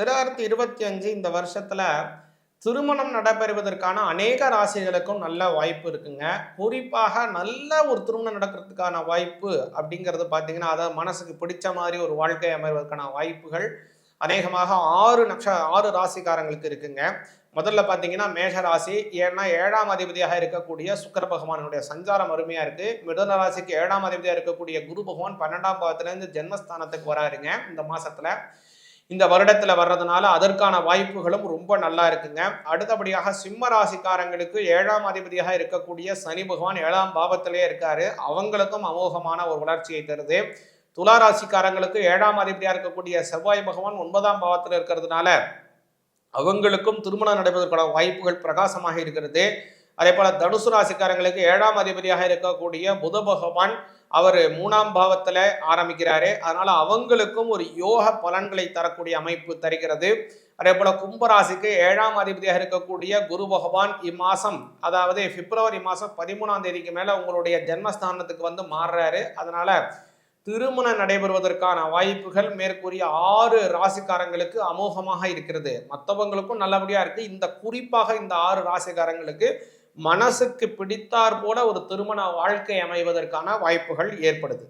ரெண்டாயிரத்தி இருபத்தி அஞ்சு இந்த வருஷத்துல திருமணம் நடைபெறுவதற்கான அநேக ராசிகளுக்கும் நல்ல வாய்ப்பு இருக்குங்க. குறிப்பாக நல்ல ஒரு திருமணம் நடக்கிறதுக்கான வாய்ப்பு அப்படிங்கிறது பார்த்தீங்கன்னா அதாவது மனசுக்கு பிடிச்ச மாதிரி ஒரு வாழ்க்கை அமைவதற்கான வாய்ப்புகள் அநேகமாக ஆறு நக்ஷ ஆறு ராசிக்காரங்களுக்கு இருக்குங்க. முதல்ல பார்த்தீங்கன்னா மேஷ ராசி ஏன்னா ஏழாம் அதிபதியாக இருக்கக்கூடிய சுக்கர பகவானுடைய சஞ்சாரம் அருமையாக இருக்கு. மிதன ராசிக்கு ஏழாம் அதிபதியாக இருக்கக்கூடிய குரு பகவான் பன்னெண்டாம் பாவத்திலேருந்து ஜென்மஸ்தானத்துக்கு வராருங்க இந்த மாசத்துல. இந்த வருடத்துல வர்றதுனால அதற்கான வாய்ப்புகளும் ரொம்ப நல்லா இருக்குங்க. அடுத்தபடியாக சிம்ம ராசிக்காரங்களுக்கு ஏழாம் அதிபதியாக இருக்கக்கூடிய சனி பகவான் ஏழாம் பாவத்திலே இருக்காரு. அவங்களுக்கும் அமோகமான ஒரு வளர்ச்சியை தருது. துலா ராசிக்காரங்களுக்கு ஏழாம் அதிபதியாக இருக்கக்கூடிய செவ்வாய் பகவான் ஒன்பதாம் பாவத்தில் இருக்கிறதுனால அவங்களுக்கும் திருமணம் நடைபெறுவதற்கான வாய்ப்புகள் பிரகாசமாக இருக்கிறது. அதே போல தனுசு ராசிக்காரங்களுக்கு ஏழாம் அதிபதியாக இருக்கக்கூடிய புத பகவான் அவர் மூணாம் பாவத்துல ஆரம்பிக்கிறாரு. அதனால அவங்களுக்கும் ஒரு யோக பலன்களை தரக்கூடிய அமைப்பு தருகிறது. அதே போல கும்பராசிக்கு ஏழாம் அதிபதியாக இருக்கக்கூடிய குரு பகவான் இம்மாசம் அதாவது பிப்ரவரி மாசம் பதிமூணாம் தேதிக்கு மேல உங்களுடைய ஜென்மஸ்தானத்துக்கு வந்து மாறுறாரு. அதனால திருமணம் நடைபெறுவதற்கான வாய்ப்புகள் மேற்கூறிய ஆறு ராசிக்காரங்களுக்கு அமோகமாக இருக்கிறது. மற்றவங்களுக்கும் நல்லபடியா இருக்கு. இந்த குறிப்பாக இந்த ஆறு ராசிக்காரங்களுக்கு மனசுக்கு பிடித்தார் போல ஒரு திருமண வாழ்க்கை அமைவதற்கான வாய்ப்புகள் ஏற்படுது.